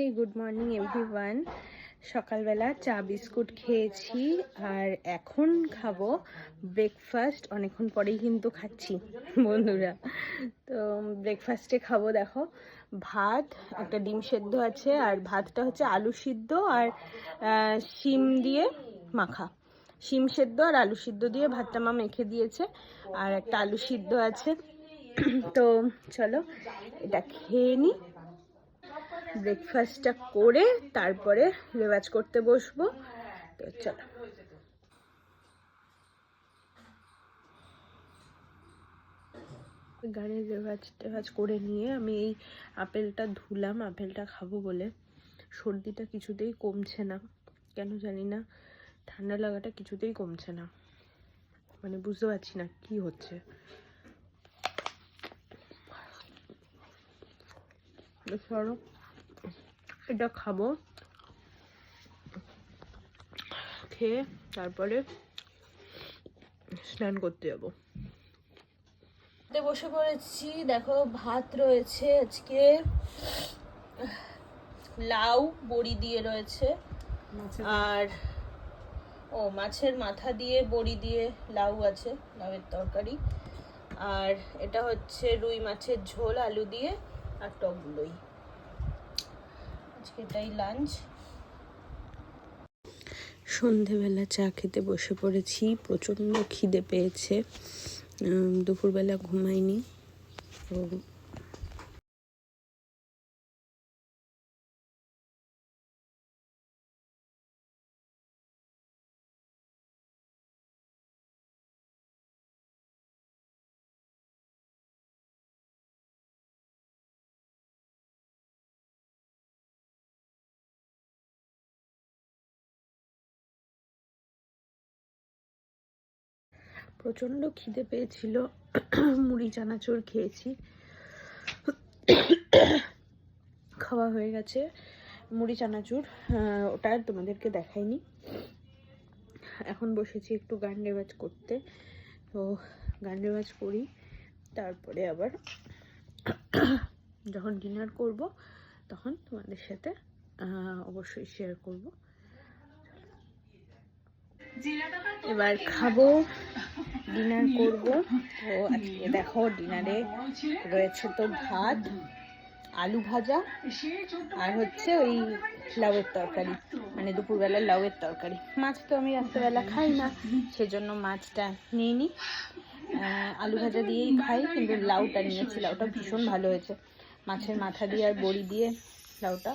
হে good morning everyone সকালবেলা চা biscuit খেয়েছি আর এখন খাব ব্রেকফাস্ট অনেকক্ষণ পরেই কিন্তু খাচ্ছি, বন্ধুরা। তো ব্রেকফাস্টে খাব, দেখো। ভাত, একটা ডিম সেদ্ধ আছে, আর ভাতটা হচ্ছে আলু সিদ্ধ আর শিম দিয়ে মাখা। শিম সেদ্ধ আর আলু সিদ্ধ দিয়ে ভাতটা মা মেখে দিয়েছে, আর একটা আলু সিদ্ধ আছে। তো চলো, এটা খেয়ে নিই ব্রেকফাস্টটা করে তারপরে রেওয়াজ করতে বসবো। তো চলো। গাড়ির রেওয়াজ টেওয়াজ করে নিয়ে আমি এই আপেলটা ধুলাম, আপেলটা খাব বলে। সর্দিটা কিছুতেই কমছে না। কেন জানি না, ঠান্ডা লাগাটা কিছুতেই কমছে না। মানে বুঝতে পারছি না কি হচ্ছে। সরো এটা খাব। খেয়ে তারপরে স্নান করতে যাব। বসে পড়েছি দেখো ভাত রয়েছে আজকে। লাউ বড়ি দিয়ে রয়েছে। আর ও মাছের মাথা দিয়ে বড়ি দিয়ে লাউ আছে লাউয়ের তরকারি। আর এটা হচ্ছে রুই মাছের ঝোল আলু দিয়ে আর টক দই। এটাই লাঞ্চ সন্ধেবেলা চা খেতে বসে পড়েছি প্রচণ্ড খিদে পেয়েছে। দুপুরবেলা ঘুমাইনি। তো প্রচণ্ড খিদে পেয়েছিল। মুড়ি, চানাচুর খেয়েছি। খাওয়া হয়ে গেছে। মুড়ি, চানাচুর ওটা তোমাদেরকে দেখাইনি। এখন বসেছি একটু গান রেওয়াজ করতে। তো গান রেওয়াজ করি, তারপরে আবার যখন ডিনার করব, তখন তোমাদের সাথে অবশ্যই শেয়ার করব। এবার খাব। ডিনার করব। তো আজকে দেখো ডিনারে রয়েছে তো ভাত, আলু ভাজা আর হচ্ছে ওই লাউয়ের তরকারি। মানে দুপুরবেলা লাউয়ের তরকারি। মাছ তো আমি রাত্রেবেলা খাই না, সেজন্য মাছটা নিয়ে নিই আলু ভাজা দিয়েই খাই, কিন্তু লাউটা নিয়েছি। লাউটা ভীষণ ভালো হয়েছে। মাছের মাথা দিয়ে আর বড়ি দিয়ে লাউটা